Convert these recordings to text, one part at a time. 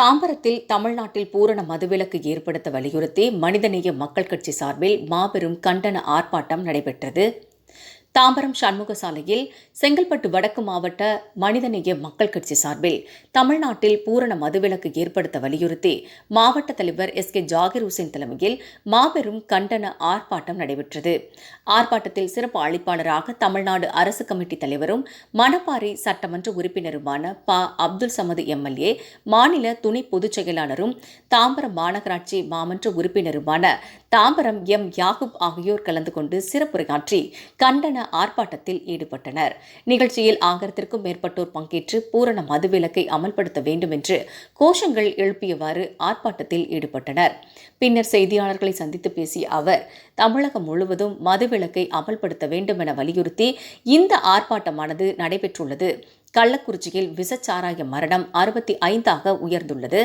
தாம்பரத்தில் தமிழ்நாட்டில் பூரண மதுவிலக்கு ஏற்படுத்த வலியுறுத்தி மனிதநேய மக்கள் கட்சி சார்பில் மாபெரும் கண்டன ஆர்ப்பாட்டம் நடைபெற்றது. தாம்பரம் சண்முக சாலையில் செங்கல்பட்டு வடக்கு மாவட்ட மனிதநேய மக்கள் கட்சி சார்பில் தமிழ்நாட்டில் பூரண மதுவிலக்கு ஏற்படுத்த வலியுறுத்தி மாவட்ட தலைவர் எஸ் கே ஜாகிர் ஹுசேன் தலைமையில் மாபெரும் கண்டன ஆர்ப்பாட்டம் நடைபெற்றது. ஆர்ப்பாட்டத்தில் சிறப்பு அழைப்பாளராக தமிழ்நாடு அரசு கமிட்டி தலைவரும் மணப்பாறை சட்டமன்ற உறுப்பினருமான ப. அப்துல் சமது எம்எல்ஏ மாநில துணை பொதுச் செயலாளரும் தாம்பரம் மாநகராட்சி மாமன்ற உறுப்பினருமான தாம்பரம் எம் யாகூப் ஆகியோர் கலந்து கொண்டு சிறப்புரையாற்றி கண்டன ஆர்ப்பாட்டத்தில் ஈடுபட்டனர். நிகழ்ச்சியில் ஆயிரத்திற்கும் மேற்பட்டோர் பங்கேற்று பூரண மதுவிலக்கை அமல்படுத்த வேண்டும் என்று கோஷங்கள் எழுப்பியவாறு ஆர்ப்பாட்டத்தில் ஈடுபட்டனர். பின்னர் செய்தியாளர்களை சந்தித்து பேசிய அவர் தமிழகம் முழுவதும் மதுவிலக்கை அமல்படுத்த வேண்டும் என வலியுறுத்தி இந்த ஆர்ப்பாட்டமானது நடைபெற்றுள்ளது. கள்ளக்குறிச்சியில் விசச்சாராய மரணம் அறுபத்தி ஐந்தாக உயர்ந்துள்ளது.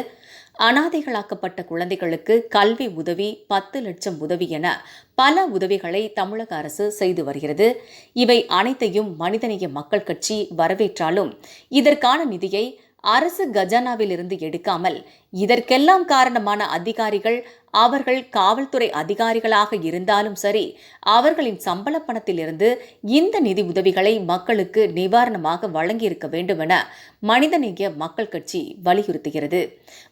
அனாதைகளாக்கப்பட்ட குழந்தைகளுக்கு கல்வி உதவி பத்து லட்சம் உதவி என பல உதவிகளை தமிழக அரசு செய்து வருகிறது. இவை அனைத்தையும் மனிதநேய மக்கள் கட்சி வரவேற்றாலும் இதற்கான நிதியை அரசு கஜானாவிலிருந்து எடுக்காமல் இதற்கெல்லாம் காரணமான அதிகாரிகள் அவர்கள் காவல்துறை அதிகாரிகளாக இருந்தாலும் சரி அவர்களின் சம்பள பணத்திலிருந்து இந்த நிதி உதவிகளை மக்களுக்கு நிவாரணமாக வழங்கியிருக்க வேண்டும் என மனிதநேய மக்கள் கட்சி வலியுறுத்துகிறது.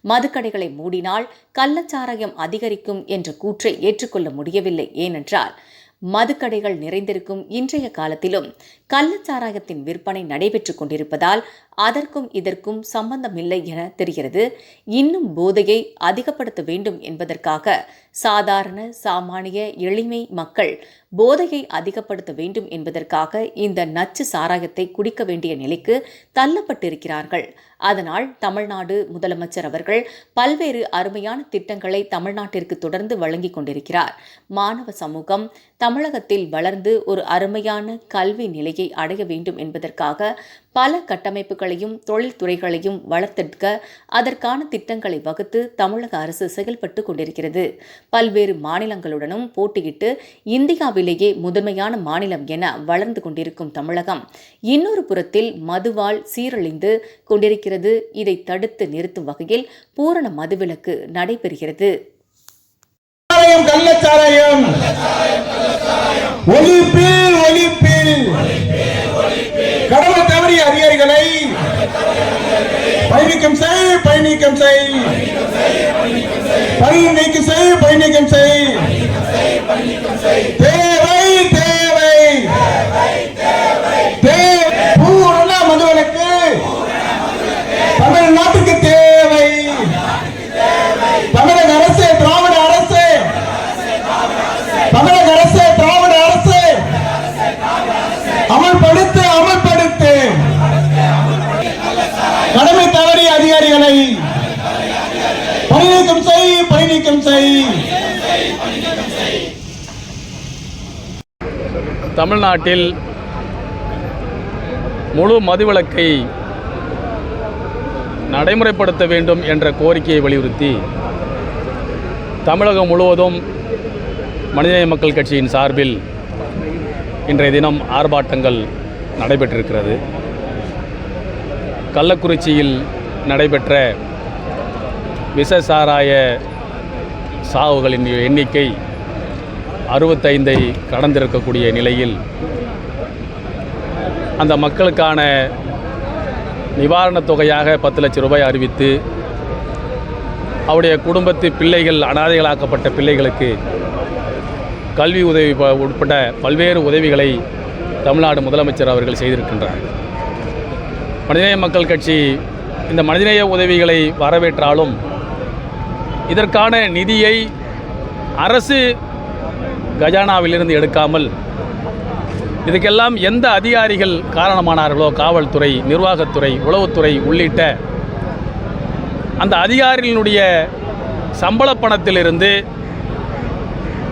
மதுக்கடைகளை மூடினால் கள்ளச்சாராயம் அதிகரிக்கும் என்ற கூற்றை ஏற்றுக்கொள்ள முடியவில்லை. ஏனென்றால் மதுக்கடைகள் நிறைந்திருக்கும் இன்றைய காலத்திலும் கள்ளச்சாராயத்தின் விற்பனை நடைபெற்றுக் கொண்டிருப்பதால் அதற்கும் இதற்கும் சம்பந்தமில்லை என தெரிகிறது. இன்னும் போதையை அதிகப்படுத்த வேண்டும் என்பதற்காக சாதாரண சாமானிய எளிமை மக்கள் போதையை அதிகப்படுத்த வேண்டும் என்பதற்காக இந்த நச்சு சாராயத்தை குடிக்க வேண்டிய நிலைக்கு தள்ளப்பட்டிருக்கிறார்கள். அதனால் தமிழ்நாடு முதலமைச்சர் அவர்கள் பல்வேறு அருமையான திட்டங்களை தமிழ்நாட்டிற்கு தொடர்ந்து வழங்கிக் கொண்டிருக்கிறார். மாணவ சமூகம் தமிழகத்தில் வளர்ந்து ஒரு அருமையான கல்வி நிலையை அடைய வேண்டும் என்பதற்காக பல கட்டமைப்புகளையும் தொழில்துறைகளையும் வளர்த்தெடுக்க அதற்கான திட்டங்களை வகுத்து தமிழக அரசு செயல்பட்டு கொண்டிருக்கிறது. பல்வேறு மாநிலங்களுடனும் போட்டியிட்டு இந்தியாவிலேயே முதன்மையான மாநிலம் என வளர்ந்து கொண்டிருக்கும் தமிழகம் இன்னொரு புறத்தில் மதுவால் சீரழிந்து கொண்டிருக்கிறது. இதை தடுத்து நிறுத்தும் வகையில் பூரண மதுவிலக்கு நடைபெறுகிறது. கள்ளச்சாராயம் ஒழிப்பீர் பயணிக்கம் செய் பயணிக்கம் செய். பணி நீக்கம் செய் பயணிக்கம் செய். தமிழ்நாட்டில் முழு மதுவிலக்கை நடைமுறைப்படுத்த வேண்டும் என்ற கோரிக்கையை வலியுறுத்தி தமிழகம் முழுவதும் மனிதநேய மக்கள் கட்சியின் சார்பில் இன்றைய தினம் ஆர்ப்பாட்டங்கள் நடைபெற்றிருக்கிறது. கள்ளக்குறிச்சியில் நடைபெற்ற விஷ சாராய சாவுகளின் எண்ணிக்கை அறுபத்தைந்தை கடந்திருக்கக்கூடிய நிலையில் அந்த மக்களுக்கான நிவாரணத் தொகையாக பத்து லட்சம் ரூபாய் அறிவித்து அவருடைய குடும்பத்து பிள்ளைகள் அனாதைகளாக்கப்பட்ட பிள்ளைகளுக்கு கல்வி உதவி ப- உட்பட பல்வேறு உதவிகளை தமிழ்நாடு முதலமைச்சர் அவர்கள் செய்திருக்கின்றார். மனிதநேய மக்கள் கட்சி இந்த மனிதநேய உதவிகளை வரவேற்றாலும் இதற்கான நிதியை அரசு கஜானாவிலிருந்து எடுக்காமல் இதுக்கெல்லாம் எந்த அதிகாரிகள் காரணமானார்களோ? காவல்துறை நிர்வாகத்துறை உளவுத்துறை உள்ளிட்ட அந்த அதிகாரிகளுடைய சம்பள பணத்திலிருந்து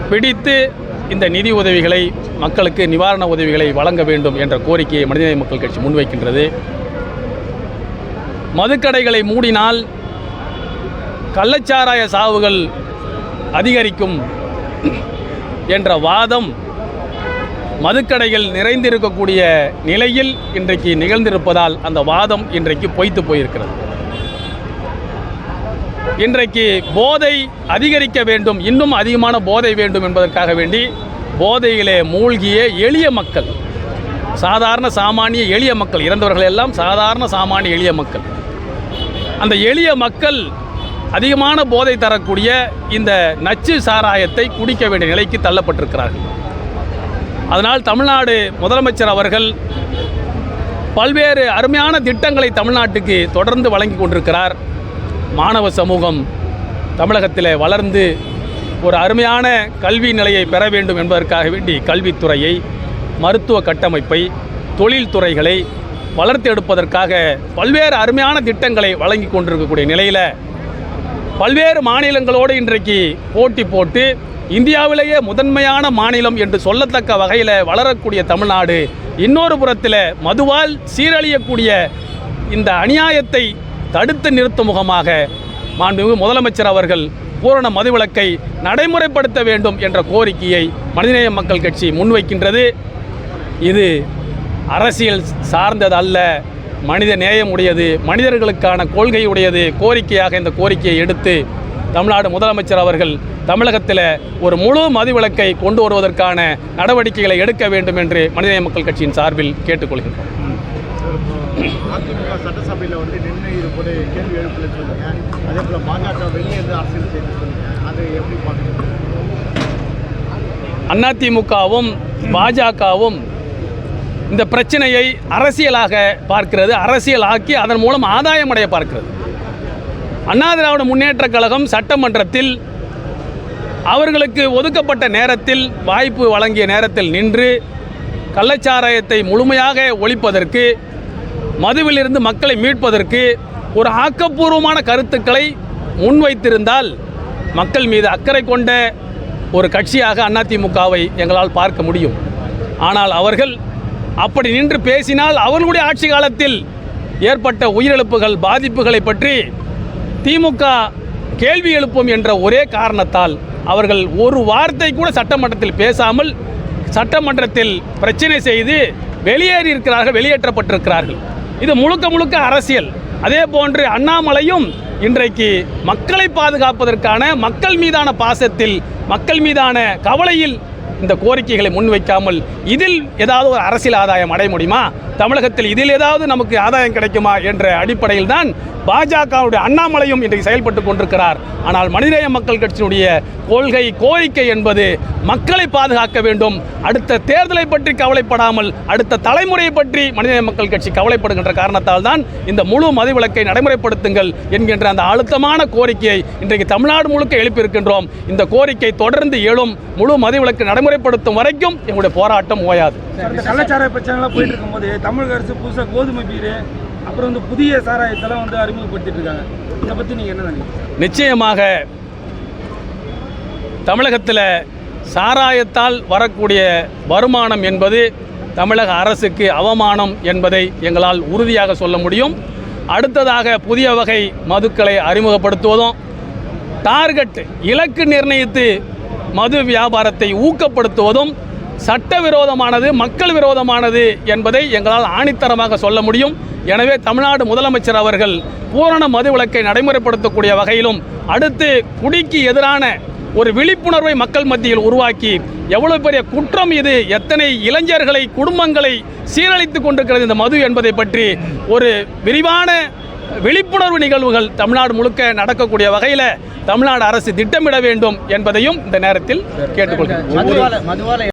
பிடித்து இந்த நிதி உதவிகளை மக்களுக்கு நிவாரண உதவிகளை வழங்க வேண்டும் என்ற கோரிக்கையை மனிதநேய மக்கள் கட்சி முன்வைக்கின்றது. மதுக்கடைகளை மூடினால் கள்ளச்சாராய சாவுகள் அதிகரிக்கும். என்ற வாதம் மதுக்கடைகள் நிறைந்திருக்கக்கூடிய நிலையில் இன்றைக்கு நிகழ்ந்திருப்பதால் அந்த வாதம் இன்றைக்கு பொய்த்து போயிருக்கிறது. இன்றைக்கு போதை அதிகரிக்க வேண்டும் இன்னும் அதிகமான போதை வேண்டும் என்பதற்காக வேண்டி போதையிலே மூழ்கிய எளிய மக்கள் சாதாரண சாமானிய எளிய மக்கள் இறந்தவர்கள் எல்லாம் சாதாரண சாமானிய எளிய மக்கள். அந்த எளிய மக்கள் அதிகமான போதை தரக்கூடிய இந்த நச்சு சாராயத்தை குடிக்க வேண்டிய நிலைக்கு தள்ளப்பட்டிருக்கிறார்கள். அதனால் தமிழ்நாடு முதலமைச்சர் அவர்கள் பல்வேறு அருமையான திட்டங்களை தமிழ்நாட்டுக்கு தொடர்ந்து வழங்கி கொண்டிருக்கிறார். மாணவ சமூகம் தமிழகத்தில் வளர்ந்து ஒரு அருமையான கல்வி நிலையை பெற வேண்டும் என்பதற்காக வேண்டி கல்வித்துறையை மருத்துவ கட்டமைப்பை தொழில்துறைகளை வளர்த்து எடுப்பதற்காக பல்வேறு அருமையான திட்டங்களை வழங்கி கொண்டிருக்கக்கூடிய நிலையில் பல்வேறு மாநிலங்களோடு இன்றைக்கு போட்டி போட்டு இந்தியாவிலேயே முதன்மையான மாநிலம் என்று சொல்லத்தக்க வகையில் வளரக்கூடிய தமிழ்நாடு. இன்னொரு புறத்தில் மதுவால் சீரழியக்கூடிய இந்த அநியாயத்தை தடுத்து நிறுத்தும் முகமாக மாண்புமிகு முதலமைச்சர் அவர்கள் பூரண மதுவிலக்கை நடைமுறைப்படுத்த வேண்டும் என்ற கோரிக்கையை மனிதநேய மக்கள் கட்சி முன்வைக்கின்றது. இது அரசியல் சார்ந்தது அல்ல மனித நேயம் உடையது மனிதர்களுக்கான கொள்கை உடையது கோரிக்கையாக இந்த கோரிக்கையை எடுத்து தமிழ்நாடு முதலமைச்சர் அவர்கள் தமிழகத்தில் ஒரு முழு மதுவிலக்கை கொண்டு வருவதற்கான நடவடிக்கைகளை எடுக்க வேண்டும் என்று மனிதநேய மக்கள் கட்சியின் சார்பில் கேட்டுக்கொள்கின்றோம். அதிமுக சட்டசபையில் வந்து நின்று இது கூட கேள்வி எழுப்பல சொல்லுங்க. அதே போல் பாஜக வெளியே இருந்து அரசியல் செய்து சொல்லுங்க. அதை எப்படி பார்க்குறீங்க அதிமுகவும் பாஜகவும் இந்த பிரச்சனையை அரசியலாக பார்க்கிறது அரசியலாக்கி அதன் மூலம் ஆதாயம் அடைய பார்க்கிறது. அண்ணா திராவிட முன்னேற்றக் கழகம் சட்டமன்றத்தில் அவர்களுக்கு ஒதுக்கப்பட்ட நேரத்தில் வாய்ப்பு வழங்கிய நேரத்தில் நின்று கள்ளச்சாராயத்தை முழுமையாக ஒழிப்பதற்கு மதுவிலிருந்து மக்களை மீட்பதற்கு ஒரு ஆக்கப்பூர்வமான கருத்துக்களை முன்வைத்திருந்தால் மக்கள் மீது அக்கறை கொண்ட ஒரு கட்சியாக அதிமுகவை எங்களால் பார்க்க முடியும். ஆனால் அவர்கள் அப்படி நின்று பேசினால் அவர்களுடைய ஆட்சி காலத்தில் ஏற்பட்ட உயிரிழப்புகள் பாதிப்புகளை பற்றி திமுக கேள்வி எழுப்பும் என்ற ஒரே காரணத்தால் அவர்கள் ஒரு வார்த்தை கூட சட்டமன்றத்தில் பேசாமல் சட்டமன்றத்தில் பிரச்சனை செய்து வெளியேறி இருக்கிறார்கள் வெளியேற்றப்பட்டிருக்கிறார்கள். இது முழுக்க முழுக்க அரசியல். அதே போன்று அண்ணாமலையும் இன்றைக்கு மக்களை பாதுகாப்பதற்கான மக்கள் மீதான பாசத்தில் மக்கள் மீதான கவலையில் இந்த கோரிக்கைகளை முன்வைக்காமல் இதில் ஏதாவது ஒரு அரசியல் ஆதாயம் அடைய முடியுமா? தமிழகத்தில் இதில் ஏதாவது நமக்கு ஆதாயம் கிடைக்குமா என்ற அடிப்படையில் தான் பாஜகவுடைய அண்ணாமலையும் இன்றைக்கு செயல்பட்டு கொண்டிருக்கிறார். ஆனால் மனிதநேய மக்கள் கட்சியினுடைய கொள்கை கோரிக்கை என்பது மக்களை பாதுகாக்க வேண்டும். அடுத்த தேர்தலை பற்றி கவலைப்படாமல் அடுத்த தலைமுறையை பற்றி மனிதநேய மக்கள் கட்சி கவலைப்படுகின்ற காரணத்தால் தான் இந்த முழு மதுவிலக்கை நடைமுறைப்படுத்துங்கள் என்கின்ற அந்த அழுத்தமான கோரிக்கையை இன்றைக்கு தமிழ்நாடு முழுக்க எழுப்பியிருக்கின்றோம். இந்த கோரிக்கை தொடர்ந்து எழும் முழு மதுவிலக்கு நடைமுறைப்படுத்தும் வரைக்கும் எங்களுடைய போராட்டம் ஓயாது. இந்த கள்ளச்சாராய பிரச்சனைலாம் போயிட்டு இருக்கும்போது தமிழக அரசு புதுசாக கோதுமை பீர் அப்புறம் வந்து புதிய சாராயத்தெல்லாம் வந்து அறிமுகப்படுத்திட்டு இருக்காங்க இதை பற்றி நீங்கள் என்ன நினைக்கிறீங்க? நிச்சயமாக தமிழகத்தில் சாராயத்தால் வரக்கூடிய வருமானம் என்பது தமிழக அரசுக்கு அவமானம் என்பதை எங்களால் உறுதியாக சொல்ல முடியும். அடுத்ததாக புதிய வகை மதுக்களை அறிமுகப்படுத்துவதும் டார்கெட் இலக்கு நிர்ணயித்து மது வியாபாரத்தை ஊக்கப்படுத்துவதும் சட்டவிரோதமானது மக்கள் விரோதமானது என்பதை எங்களால் ஆணித்தரமாக சொல்ல முடியும். எனவே தமிழ்நாடு முதலமைச்சர் அவர்கள் பூரண மதுவிலக்கை நடைமுறைப்படுத்தக்கூடிய வகையிலும் அடுத்து குடிக்கு எதிரான ஒரு விழிப்புணர்வை மக்கள் மத்தியில் உருவாக்கி எவ்வளவு பெரிய குற்றம் இது எத்தனை இளைஞர்களை குடும்பங்களை சீரழித்து கொண்டிருக்கிறது இந்த மது என்பதை பற்றி ஒரு விரிவான விழிப்புணர்வு நிகழ்வுகள் தமிழ்நாடு முழுக்க நடக்கக்கூடிய வகையில் தமிழ்நாடு அரசு திட்டமிட வேண்டும் என்பதையும் இந்த நேரத்தில் கேட்டுக்கொள்கிறேன்